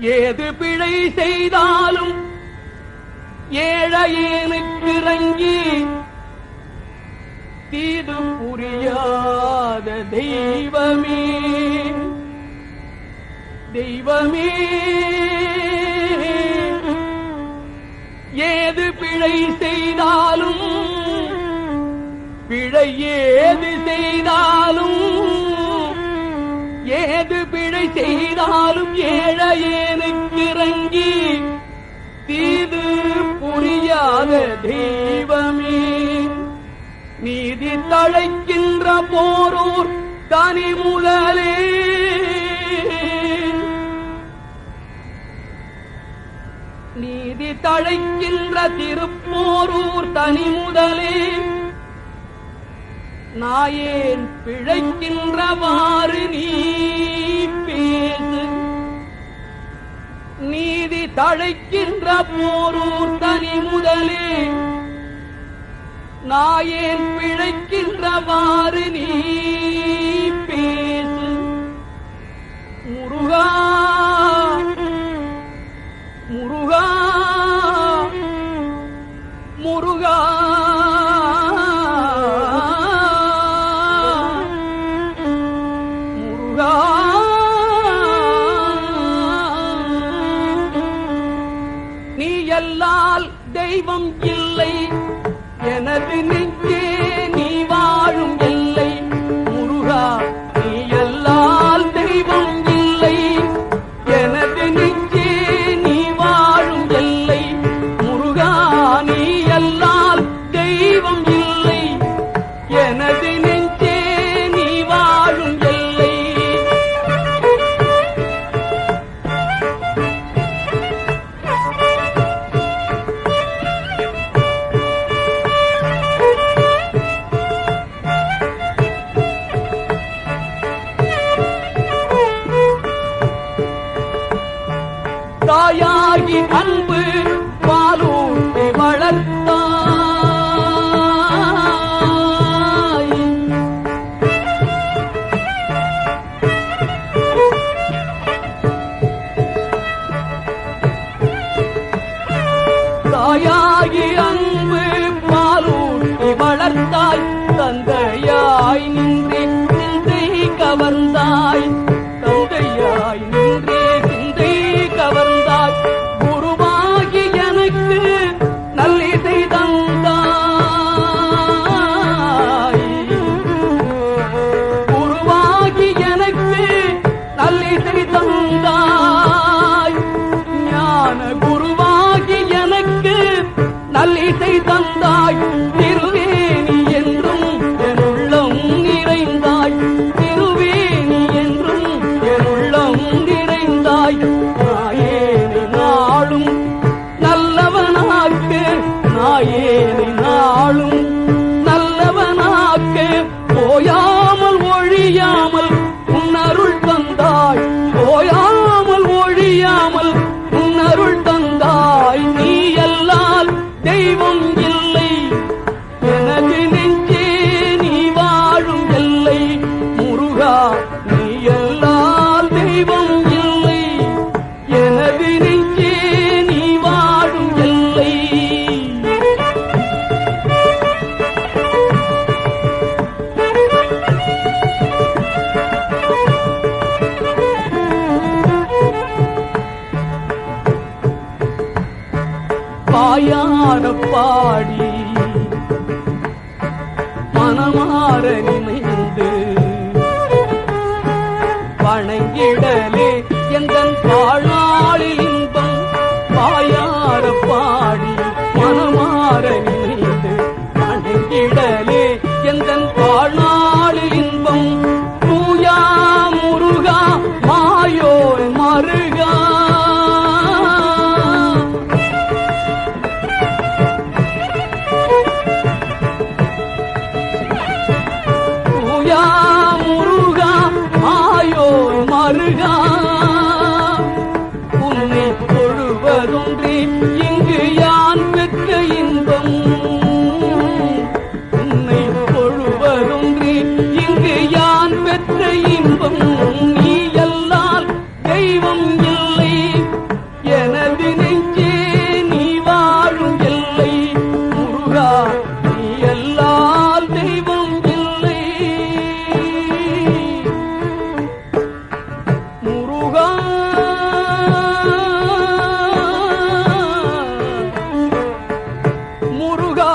ஏது பிழை செய்தாலும் ஏழையேனுக்கு இறங்கி தீது புரியாத தெய்வமே. தெய்வமே. ஏது பிழை செய்தாலும் பிழையே தீமை செய்தாலும் ஏழையேனுக்கு இறங்கி தீது புரியாத தெய்வமே. நீதி தழைக்கின்ற போரூர் தனி முதலே நீதி தழைக்கின்ற திருப்போரூர் தனி முதலே நாயேன் பிழைக்கின்றவாறு நீ. நீதி தழைக்கின்ற போரூர் தனி முதலே. நாயேன் பிழைக்கின்றவாறு நீ பேசு. முருகா தெய்வம் இல்லை. தாயாகி அன்பு பாலூட்டி வளர்த்தாய் தந்தையாய் நின்றே சிந்தை கவர்ந்தாய். ஞான குருவாகி எனக்கு நல்லிசை தந்தாய் திரு பாயார பாடி. மனமாற நினைந்து வணங்கிடலே எந்தன் வாழ்நாளில் முருகா முருகா